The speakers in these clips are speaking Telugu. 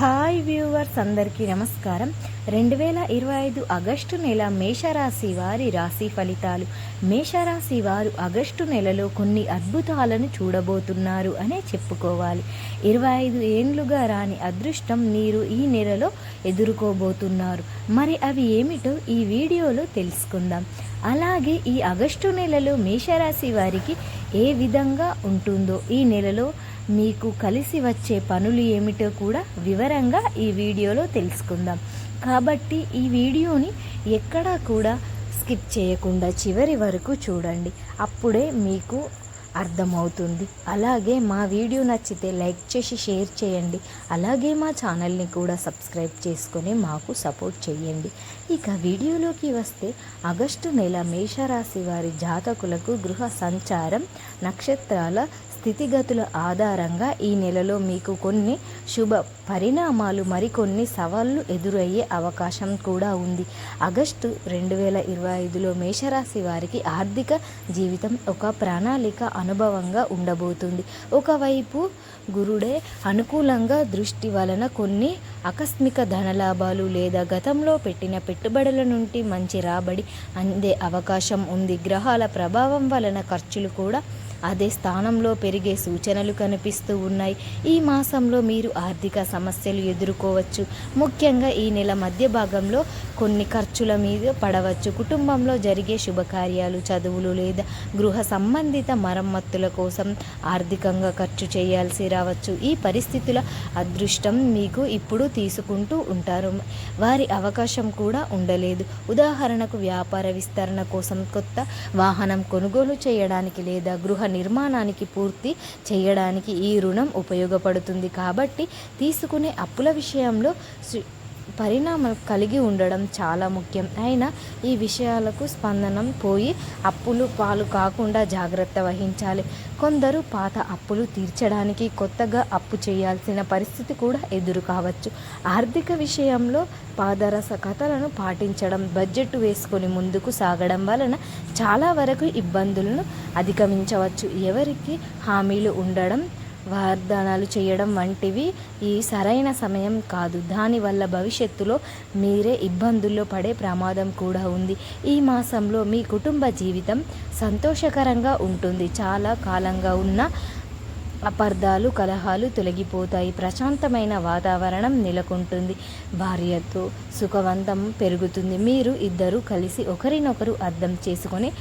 హాయ్ వ్యూవర్స్ అందరికీ నమస్కారం. రెండు వేల ఇరవై ఐదు ఆగస్టు నెల మేషరాశి వారి రాశి ఫలితాలు. మేషరాశి వారు ఆగస్టు నెలలో కొన్ని అద్భుతాలను చూడబోతున్నారు అనే చెప్పుకోవాలి. ఇరవై ఐదు ఏండ్లుగా రాని అదృష్టం మీరు ఈ నెలలో ఎదుర్కోబోతున్నారు. మరి అవి ఏమిటో ఈ వీడియోలో తెలుసుకుందాం. అలాగే ఈ ఆగస్టు నెలలో మేషరాశి వారికి ఏ విధంగా ఉంటుందో ఈ నెలలో మీకు కలిసి వచ్చే పనులు ఏమిటో కూడా వివరంగా ఈ వీడియోలో తెలుసుకుందాం. కాబట్టి ఈ వీడియోని ఎక్కడా కూడా స్కిప్ చేయకుండా చివరి వరకు చూడండి. అప్పుడే మీకు అర్థమవుతుంది. అలాగే మా వీడియో నచ్చితే లైక్ చేసి షేర్ చేయండి. అలాగే మా ఛానల్ని కూడా సబ్స్క్రైబ్ చేసుకొని మాకు సపోర్ట్ చేయండి. ఇక వీడియోలోకి వస్తే ఆగస్టు నెల మేషరాశి వారి జాతకులకు గృహ సంచారం నక్షత్రాల స్థితిగతుల ఆధారంగా ఈ నెలలో మీకు కొన్ని శుభ పరిణామాలు మరికొన్ని సవాళ్ళు ఎదురయ్యే అవకాశం కూడా ఉంది. ఆగస్టు రెండు వేల ఇరవై ఐదులో మేషరాశి వారికి ఆర్థిక జీవితం ఒక ప్రణాళిక అనుభవంగా ఉండబోతుంది. ఒకవైపు గురుడే అనుకూలంగా దృష్టి వలన కొన్ని ఆకస్మిక ధనలాభాలు లేదా గతంలో పెట్టిన పెట్టుబడుల నుండి మంచి రాబడి అందే అవకాశం ఉంది. గ్రహాల ప్రభావం వలన ఖర్చులు కూడా అదే స్థానంలో పెరిగే సూచనలు కనిపిస్తూ ఉన్నాయి. ఈ మాసంలో మీరు ఆర్థిక సమస్యలు ఎదుర్కోవచ్చు. ముఖ్యంగా ఈ నెల మధ్య భాగంలో కొన్ని ఖర్చుల మీద పడవచ్చు. కుటుంబంలో జరిగే శుభకార్యాలు చదువులు లేదా గృహ సంబంధిత మరమ్మతుల కోసం ఆర్థికంగా ఖర్చు చేయాల్సి రావచ్చు. ఈ పరిస్థితుల అదృష్టం మీకు ఇప్పుడు తీసుకుంటూ ఉంటారు. వారి అవకాశం కూడా ఉండలేదు. ఉదాహరణకు వ్యాపార విస్తరణ కోసం కొత్త వాహనం కొనుగోలు చేయడానికి లేదా గృహ నిర్మాణానికి పూర్తి చేయడానికి ఈ రుణం ఉపయోగపడుతుంది కాబట్టి తీసుకునే అప్పుల విషయంలో పరిణామం కలిగి ఉండడం చాలా ముఖ్యం. అయినా ఈ విషయాలకు స్పందనం పోయి అప్పులు పాలు కాకుండా జాగ్రత్త వహించాలి. కొందరు పాత అప్పులు తీర్చడానికి కొత్తగా అప్పు చేయాల్సిన పరిస్థితి కూడా ఎదురు కావచ్చు. ఆర్థిక విషయంలో పాదరస కథలను పాటించడం బడ్జెట్ వేసుకొని ముందుకు సాగడం వలన చాలా వరకు ఇబ్బందులను అధిగమించవచ్చు. ఎవరికి హామీలు ఉండడం వాగ్దానాలు చేయడం వంటివి ఈ సరైన సమయం కాదు. దానివల్ల భవిష్యత్తులో మీరే ఇబ్బందుల్లో పడే ప్రమాదం కూడా ఉంది. ఈ మాసంలో మీ కుటుంబ జీవితం సంతోషకరంగా ఉంటుంది. చాలా కాలంగా ఉన్న అపార్థాలు కలహాలు తొలగిపోతాయి. ప్రశాంతమైన వాతావరణం నెలకొంటుంది. భార్యతో సుఖవంతం పెరుగుతుంది. మీరు ఇద్దరు కలిసి ఒకరినొకరు అర్థం చేసుకొని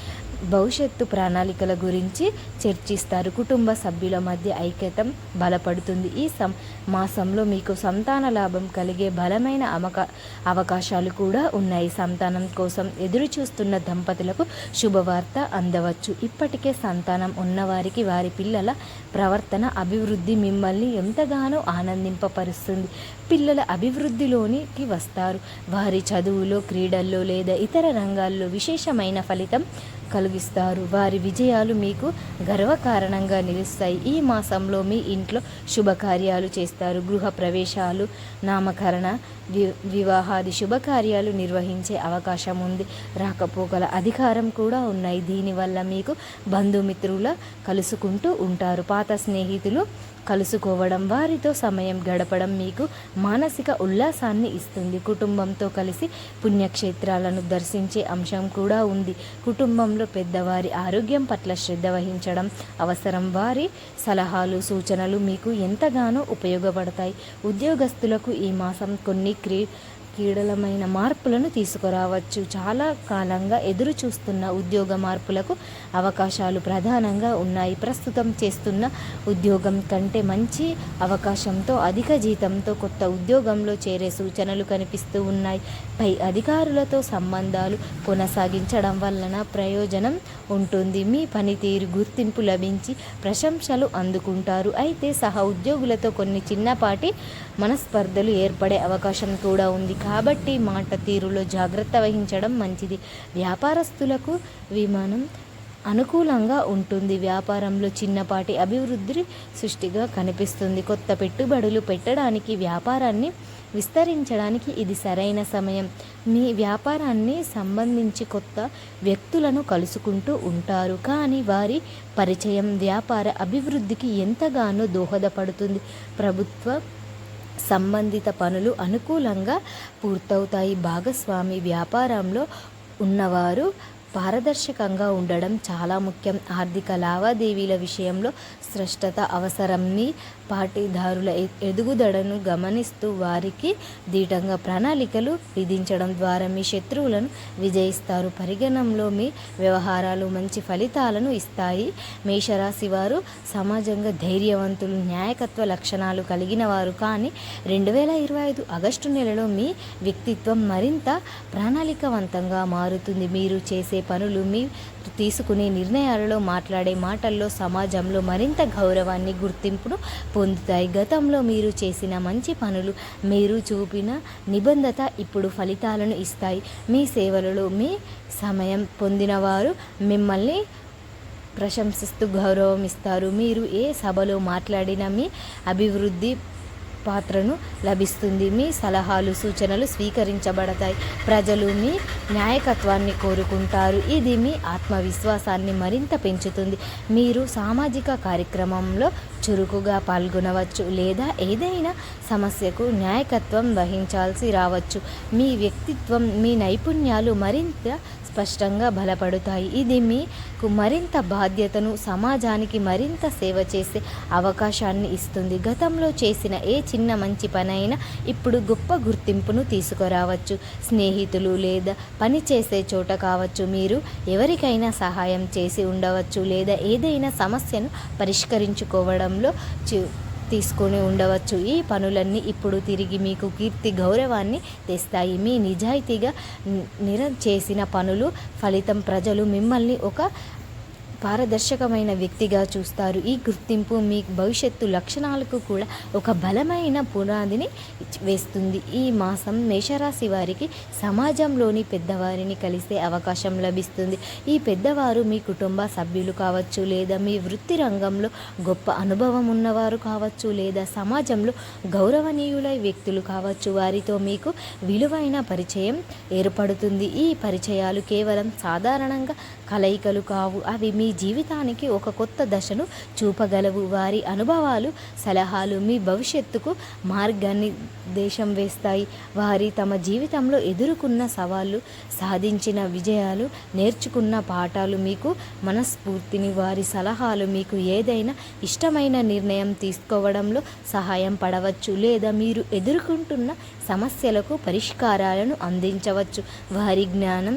భవిష్యత్తు ప్రణాళికల గురించి చర్చిస్తారు. కుటుంబ సభ్యుల మధ్య ఐక్యతం బలపడుతుంది. ఈ సం మాసంలో మీకు సంతాన లాభం కలిగే బలమైన అమక అవకాశాలు కూడా ఉన్నాయి. సంతానం కోసం ఎదురు చూస్తున్న దంపతులకు శుభవార్త అందవచ్చు. ఇప్పటికే సంతానం ఉన్నవారికి వారి పిల్లల ప్రవర్తన అభివృద్ధి మిమ్మల్ని ఎంతగానో ఆనందింపపరుస్తుంది. పిల్లల అభివృద్ధిలోనికి వస్తారు. వారి చదువులో క్రీడల్లో లేదా ఇతర రంగాల్లో విశేషమైన ఫలితం కలిగిస్తారు. వారి విజయాలు మీకు గర్వకారణంగా నిలుస్తాయి. ఈ మాసంలో మీ ఇంట్లో శుభకార్యాలు చేస్తారు. గృహ ప్రవేశాలు నామకరణ వి వివాహాది శుభకార్యాలు నిర్వహించే అవకాశం ఉంది రాకపోకల అధికారం కూడా ఉన్నాయి. దీనివల్ల మీకు బంధుమిత్రుల కలుసుకుంటూ ఉంటారు. పాత స్నేహితులు కలుసుకోవడం వారితో సమయం గడపడం మీకు మానసిక ఉల్లాసాన్ని ఇస్తుంది. కుటుంబంతో కలిసి పుణ్యక్షేత్రాలను దర్శించే అంశం కూడా ఉంది. కుటుంబంలో పెద్దవారి ఆరోగ్యం పట్ల శ్రద్ధ వహించడం అవసరం. వారి సలహాలు సూచనలు మీకు ఎంతగానో ఉపయోగపడతాయి. ఉద్యోగస్తులకు ఈ మాసం కొన్ని క్రీ కీడలమైన మార్పులను తీసుకురావచ్చు. చాలా కాలంగా ఎదురు చూస్తున్న ఉద్యోగ మార్పులకు అవకాశాలు ప్రధానంగా ఉన్నాయి. ప్రస్తుతం చేస్తున్న ఉద్యోగం కంటే మంచి అవకాశంతో అధిక జీతంతో కొత్త ఉద్యోగంలో చేరే సూచనలు కనిపిస్తూ ఉన్నాయి. పై అధికారులతో సంబంధాలు కొనసాగించడం వలన ప్రయోజనం ఉంటుంది. మీ పనితీరు గుర్తింపు లభించి ప్రశంసలు అందుకుంటారు. అయితే సహా ఉద్యోగులతో కొన్ని చిన్నపాటి మనస్పర్ధలు ఏర్పడే అవకాశం కూడా ఉంది. కాబట్టి మాట తీరులో జాగ్రత్త వహించడం మంచిది. వ్యాపారస్తులకు విమానం అనుకూలంగా ఉంటుంది. వ్యాపారంలో చిన్నపాటి అభివృద్ధి సృష్టిగా కనిపిస్తుంది. కొత్త పెట్టుబడులు పెట్టడానికి వ్యాపారాన్ని విస్తరించడానికి ఇది సరైన సమయం. మీ వ్యాపారాన్ని సంబంధించి కొత్త వ్యక్తులను కలుసుకుంటూ ఉంటారు. కానీ వారి పరిచయం వ్యాపార అభివృద్ధికి ఎంతగానో దోహదపడుతుంది. ప్రభుత్వ సంబంధిత పనులు అనుకూలంగా పూర్తవుతాయి. భాగస్వామి వ్యాపారంలో ఉన్నవారు పారదర్శకంగా ఉండడం చాలా ముఖ్యం. ఆర్థిక లావాదేవీల విషయంలో స్పష్టత అవసరం మీ పాటిదారుల ఎ- ఎదుగుదలను గమనిస్తూ వారికి దీటంగా ప్రణాళికలు విధించడం ద్వారా మీ శత్రువులను విజయిస్తారు. పరిగణంలో మీ వ్యవహారాలు మంచి ఫలితాలను ఇస్తాయి. మేషరాశి వారు సమాజంగా ధైర్యవంతులు న్యాయకత్వ లక్షణాలు కలిగిన వారు కానీ రెండు వేల ఇరవై ఐదు ఆగస్టు నెలలో మీ వ్యక్తిత్వం మరింత ప్రణాళికవంతంగా మారుతుంది. మీరు చేసే పనులు మీ తీసుకునే నిర్ణయాలలో మాట్లాడే మాటల్లో సమాజంలో మరింత గౌరవాన్ని గుర్తింపును పొందుతాయి. గతంలో మీరు చేసిన మంచి పనులు మీరు చూపిన నిబంధత ఇప్పుడు ఫలితాలను ఇస్తాయి. మీ సేవలలో మీ సమయం పొందినవారు మిమ్మల్ని ప్రశంసిస్తూ గౌరవం ఇస్తారు. మీరు ఏ సభలో మాట్లాడినా మీ అభివృద్ధి పాత్రను లభిస్తుంది. మీ సలహాలు సూచనలు స్వీకరించబడతాయి. ప్రజలు మీ నాయకత్వాన్ని కోరుకుంటారు. ఇది మీ ఆత్మవిశ్వాసాన్ని మరింత పెంచుతుంది. మీరు సామాజిక కార్యక్రమంలో చురుకుగా పాల్గొనవచ్చు లేదా ఏదైనా సమస్యకు న్యాయకత్వం వహించాల్సి రావచ్చు. మీ వ్యక్తిత్వం మీ నైపుణ్యాలు మరింత స్పష్టంగా బలపడుతాయి. ఇది మీ మీకు మరింత బాధ్యతను సమాజానికి మరింత సేవ చేసే అవకాశాన్ని ఇస్తుంది. గతంలో చేసిన ఏ చిన్న మంచి పనైనా ఇప్పుడు గొప్ప గుర్తింపును తీసుకురావచ్చు. స్నేహితులు లేదా పని చేసే చోట కావచ్చు. మీరు ఎవరికైనా సహాయం చేసి ఉండవచ్చు లేదా ఏదైనా సమస్యను పరిష్కరించుకోవడంలో తీసుకొని ఉండవచ్చు. ఈ పనులన్నీ ఇప్పుడు తిరిగి మీకు కీర్తి గౌరవాన్ని తెస్తాయి. మీ నిజాయితీగా నిరం నిర చేసిన పనులు ఫలితం ప్రజలు మిమ్మల్ని ఒక పారదర్శకమైన వ్యక్తిగా చూస్తారు. ఈ గుర్తింపు మీ భవిష్యత్తు లక్షణాలకు కూడా ఒక బలమైన పునాదిని వేస్తుంది. ఈ మాసం మేషరాశి వారికి సమాజంలోని పెద్దవారిని కలిసే అవకాశం లభిస్తుంది. ఈ పెద్దవారు మీ కుటుంబ సభ్యులు కావచ్చు లేదా మీ వృత్తి రంగంలో గొప్ప అనుభవం ఉన్నవారు కావచ్చు లేదా సమాజంలో గౌరవనీయులై వ్యక్తులు కావచ్చు వారితో మీకు విలువైన పరిచయం ఏర్పడుతుంది. ఈ పరిచయాలు కేవలం సాధారణంగా కలయికలు కావు. అవి మీ జీవితానికి ఒక కొత్త దశను చూపగలవు. వారి అనుభవాలు సలహాలు మీ భవిష్యత్తుకు మార్గాన్ని దేశం వేస్తాయి. వారి తమ జీవితంలో ఎదుర్కొన్న సవాళ్ళు సాధించిన విజయాలు నేర్చుకున్న పాఠాలు మీకు మనస్ఫూర్తిని వారి సలహాలు మీకు ఏదైనా ఇష్టమైన నిర్ణయం తీసుకోవడంలో సహాయం పడవచ్చు లేదా మీరు ఎదుర్కొంటున్న సమస్యలకు పరిష్కారాలను అందించవచ్చు. వారి జ్ఞానం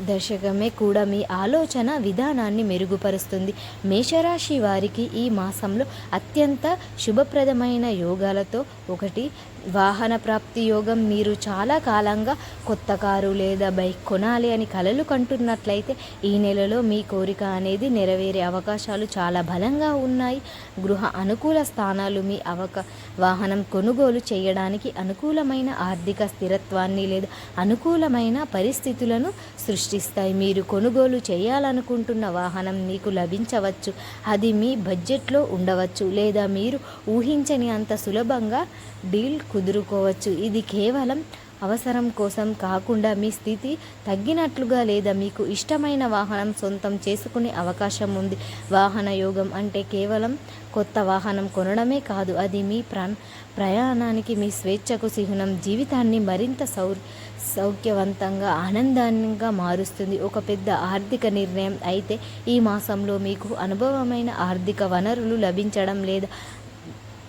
దర్శకమే కూడా మీ ఆలోచన విధానాన్ని మెరుగుపరుస్తుంది. మేషరాశి వారికి ఈ మాసంలో అత్యంత శుభప్రదమైన యోగాలతో ఒకటి వాహన ప్రాప్తి యోగం మీరు చాలా కాలంగా కొత్త కారు లేదా బైక్ కొనాలి అని కలలు కంటున్నట్లయితే ఈ నెలలో మీ కోరిక అనేది నెరవేరే అవకాశాలు చాలా బలంగా ఉన్నాయి. గృహ అనుకూల స్థానాలు మీ అవక వాహనం కొనుగోలు చేయడానికి అనుకూలమైన ఆర్థిక స్థిరత్వాన్ని లేదా అనుకూలమైన పరిస్థితులను సృష్టిస్తాయి. మీరు కొనుగోలు చేయాలనుకుంటున్న వాహనం మీకు లభించవచ్చు. అది మీ బడ్జెట్లో ఉండవచ్చు లేదా మీరు ఊహించని అంత సులభంగా డీల్ కుదురుకోవచ్చు. ఇది కేవలం అవసరం కోసం కాకుండా మీ స్థితి తగ్గినట్లుగా లేదా మీకు ఇష్టమైన వాహనం సొంతం చేసుకునే అవకాశం ఉంది. వాహన యోగం అంటే కేవలం కొత్త వాహనం కొనడమే కాదు అది మీ ప్రాణ ప్రయాణానికి మీ స్వేచ్ఛకు చిహ్నం జీవితాన్ని మరింత సౌ సౌఖ్యవంతంగా ఆనందంగా మారుస్తుంది. ఒక పెద్ద ఆర్థిక నిర్ణయం అయితే ఈ మాసంలో మీకు అనుభవమైన ఆర్థిక వనరులు లభించడం లేదా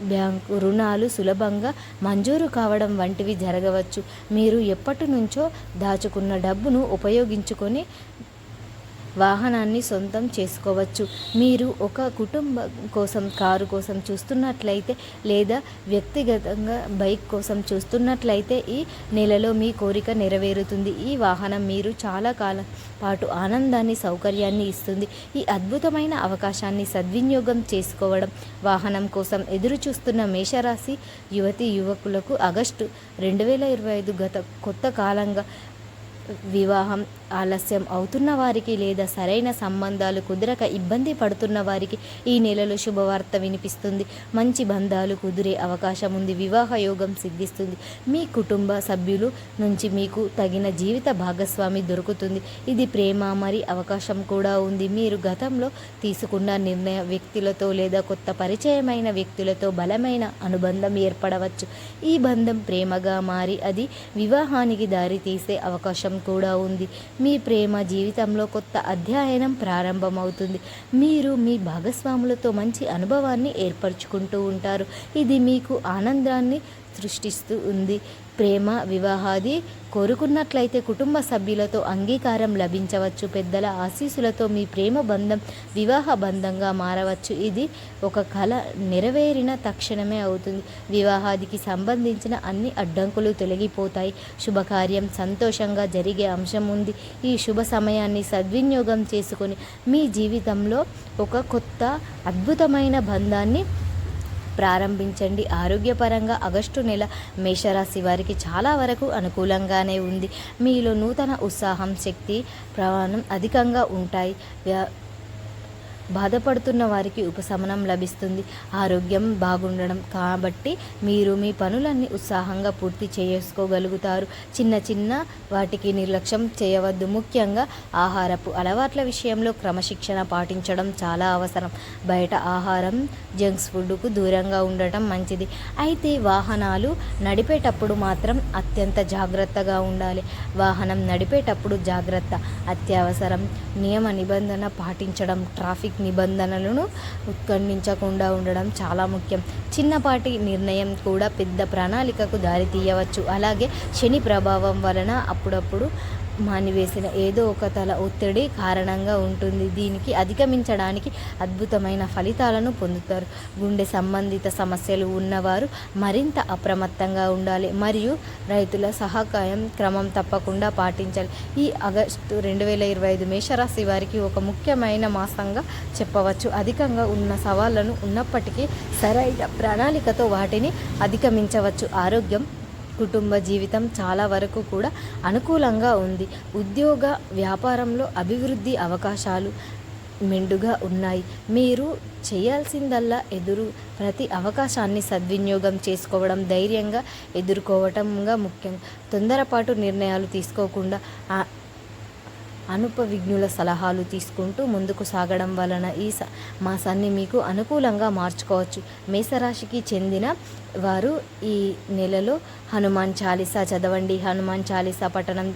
బ్యాంకు రుణాలు సులభంగా మంజూరు కావడం వంటివి జరగవచ్చు. మీరు ఎప్పటి నుంచో దాచుకున్న డబ్బును ఉపయోగించుకొని వాహనాన్ని సొంతం చేసుకోవచ్చు. మీరు ఒక కుటుంబం కోసం కారు కోసం చూస్తున్నట్లయితే లేదా వ్యక్తిగతంగా బైక్ కోసం చూస్తున్నట్లయితే ఈ నెలలో మీ కోరిక నెరవేరుతుంది. ఈ వాహనం మీరు చాలా కాలం పాటు ఆనందాన్ని సౌకర్యాన్ని ఇస్తుంది. ఈ అద్భుతమైన అవకాశాన్ని సద్వినియోగం చేసుకోవడం వాహనం కోసం ఎదురు చూస్తున్న మేషరాశి యువతి యువకులకు ఆగస్టు రెండు వేల ఇరవై ఐదు గత కొత్త కాలంగా వివాహం ఆలస్యం అవుతున్న వారికి లేదా సరైన సంబంధాలు కుదరక ఇబ్బంది పడుతున్న వారికి ఈ నెలలో శుభవార్త వినిపిస్తుంది. మంచి బంధాలు కుదిరే అవకాశం ఉంది. వివాహ యోగం సిద్ధిస్తుంది. మీ కుటుంబ సభ్యులు నుంచి మీకు తగిన జీవిత భాగస్వామి దొరుకుతుంది. ఇది ప్రేమ మరి అవకాశం కూడా ఉంది. మీరు గతంలో తీసుకున్న నిర్ణయ వ్యక్తులతో లేదా కొత్త పరిచయమైన వ్యక్తులతో బలమైన అనుబంధం ఏర్పడవచ్చు. ఈ బంధం ప్రేమగా మారి అది వివాహానికి దారితీసే అవకాశం కూడా ఉంది. మీ ప్రేమ జీవితంలో కొత్త అధ్యయనం ప్రారంభమవుతుంది. మీరు మీ భాగస్వాములతో మంచి అనుభవాన్ని ఏర్పరచుకుంటూ ఉంటారు. ఇది మీకు ఆనందాన్ని సృష్టిస్తూ ఉంది. ప్రేమ వివాహాది కోరుకున్నట్లయితే కుటుంబ సభ్యులతో అంగీకారం లభించవచ్చు. పెద్దల ఆశీస్సులతో మీ ప్రేమ బంధం వివాహ బంధంగా మారవచ్చు. ఇది ఒక కళ నెరవేరిన తక్షణమే అవుతుంది. వివాహాదికి సంబంధించిన అన్ని అడ్డంకులు తొలగిపోతాయి. శుభకార్యం సంతోషంగా జరిగే అంశం ఉంది. ఈ శుభ సమయాన్ని సద్వినియోగం చేసుకొని మీ జీవితంలో ఒక కొత్త అద్భుతమైన బంధాన్ని ప్రారంభించండి. ఆరోగ్యపరంగా ఆగస్టు నెల మేషరాశి వారికి చాలా వరకు అనుకూలంగానే ఉంది. మీలో నూతన ఉత్సాహం శక్తి ప్రమాణం అధికంగా ఉంటాయి. బాధపడుతున్న వారికి ఉపశమనం లభిస్తుంది. ఆరోగ్యం బాగుండడం కాబట్టి మీరు మీ పనులన్నీ ఉత్సాహంగా పూర్తి చేసుకోగలుగుతారు. చిన్న చిన్న వాటికి నిర్లక్ష్యం చేయవద్దు. ముఖ్యంగా ఆహారపు అలవాట్ల విషయంలో క్రమశిక్షణ పాటించడం చాలా అవసరం. బయట ఆహారం జంక్స్ ఫుడ్కు దూరంగా ఉండటం మంచిది. అయితే వాహనాలు నడిపేటప్పుడు మాత్రం అత్యంత జాగ్రత్తగా ఉండాలి. వాహనం నడిపేటప్పుడు జాగ్రత్త అత్యవసరం నియమ నిబంధన పాటించడం ట్రాఫిక్ నిబంధనలను ఉత్కండించకుండా ఉండడం చాలా ముఖ్యం. చిన్నపాటి నిర్ణయం కూడా పెద్ద ప్రణాళికకు దారితీయవచ్చు. అలాగే శని ప్రభావం వలన అప్పుడప్పుడు మానివేసిన ఏదో ఒక తల ఒత్తిడి కారణంగా ఉంటుంది. దీనికి అధిగమించడానికి అద్భుతమైన ఫలితాలను పొందుతారు. గుండె సంబంధిత సమస్యలు ఉన్నవారు మరింత అప్రమత్తంగా ఉండాలి. మరియు రైతుల సహకారం క్రమం తప్పకుండా పాటించాలి. ఈ ఆగస్టు రెండు వేల ఇరవై ఐదు మేషరాశి వారికి ఒక ముఖ్యమైన మాసంగా చెప్పవచ్చు. అధికంగా ఉన్న సవాళ్ళను ఉన్నప్పటికీ సరైన ప్రణాళికతో వాటిని అధిగమించవచ్చు. ఆరోగ్యం కుటుంబ జీవితం చాలా వరకు కూడా అనుకూలంగా ఉంది. ఉద్యోగ వ్యాపారంలో అభివృద్ధి అవకాశాలు మెండుగా ఉన్నాయి. మీరు చేయాల్సిందల్లా ఎదురు ప్రతి అవకాశాన్ని సద్వినియోగం చేసుకోవడం ధైర్యంగా ఎదుర్కోవటంగా ముఖ్యం. తొందరపాటు నిర్ణయాలు తీసుకోకుండా అనుపవిజ్ఞుల సలహాలు తీసుకుంటూ ముందుకు సాగడం వలన ఈ స మాసాన్ని మీకు అనుకూలంగా మార్చుకోవచ్చు. మేషరాశికి చెందిన వారు ఈ నెలలో హనుమాన్ చాలీసా చదవండి. హనుమాన్ చాలీసా పఠనం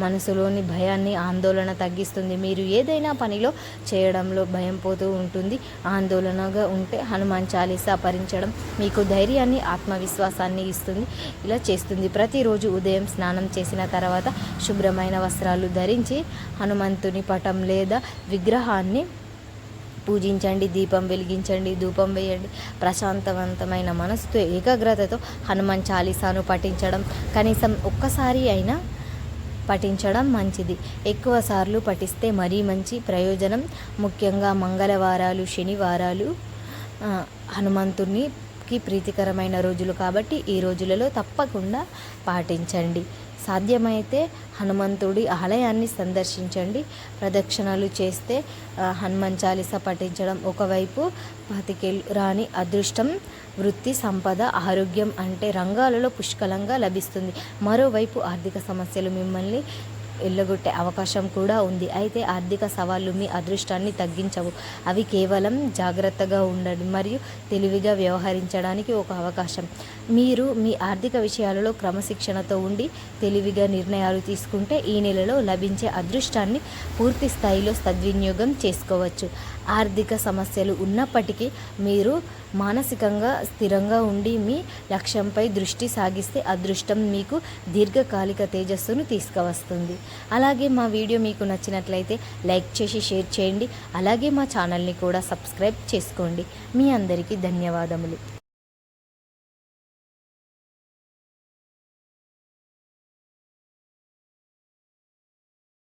మనసులోని భయాన్ని ఆందోళన తగ్గిస్తుంది. మీరు ఏదైనా పనిలో చేయడంలో భయం పోతూ ఉంటుంది. ఆందోళనగా ఉంటే హనుమాన్ చాలీసా పరించడం మీకు ధైర్యాన్ని ఆత్మవిశ్వాసాన్ని ఇస్తుంది. ఇలా చేస్తుంది. ప్రతిరోజు ఉదయం స్నానం చేసిన తర్వాత శుభ్రమైన వస్త్రాలు ధరించి హనుమంతుని పటం లేదా విగ్రహాన్ని పూజించండి దీపం వెలిగించండి ధూపం వేయండి. ప్రశాంతవంతమైన మనసుతో ఏకాగ్రతతో హనుమాన్ చాలీసాను పఠించడం కనీసం ఒక్కసారి అయినా పఠించడం మంచిది. ఎక్కువ సార్లు పఠిస్తే మరీ మంచి ప్రయోజనం. ముఖ్యంగా మంగళవారాలు శనివారాలు ఆ, హనుమంతునికి ప్రీతికరమైన రోజులు కాబట్టి ఈ రోజులలో తప్పకుండా పాటించండి. సాధ్యమైతే హనుమంతుడి ఆలయాన్ని సందర్శించండి. ప్రదక్షిణలు చేస్తే హనుమాన్ చాలీస పఠించడం ఒకవైపు పాతికేళ్ళు రాని అదృష్టం వృత్తి సంపద ఆరోగ్యం అంటే రంగాలలో పుష్కలంగా లభిస్తుంది. మరోవైపు ఆర్థిక సమస్యలు మిమ్మల్ని వెళ్ళగొట్టే అవకాశం కూడా ఉంది. అయితే ఆర్థిక సవాళ్ళు మీ అదృష్టాన్ని తగ్గించవు. అవి కేవలం జాగ్రత్తగా ఉండండి మరియు తెలివిగా వ్యవహరించడానికి ఒక అవకాశం. మీరు మీ ఆర్థిక విషయాలలో క్రమశిక్షణతో ఉండి తెలివిగా నిర్ణయాలు తీసుకుంటే ఈ నెలలో లభించే అదృష్టాన్ని పూర్తి స్థాయిలో సద్వినియోగం చేసుకోవచ్చు. ఆర్థిక సమస్యలు ఉన్నప్పటికీ మీరు మానసికంగా స్థిరంగా ఉండి మీ లక్ష్యంపై దృష్టి సాగిస్తే అదృష్టం మీకు దీర్ఘకాలిక తేజస్సును తీసుకువస్తుంది. అలాగే మా వీడియో మీకు నచ్చినట్లయితే లైక్ చేసి షేర్ చేయండి. అలాగే మా ఛానల్ని కూడా సబ్స్క్రైబ్ చేసుకోండి. మీ అందరికీ ధన్యవాదములు.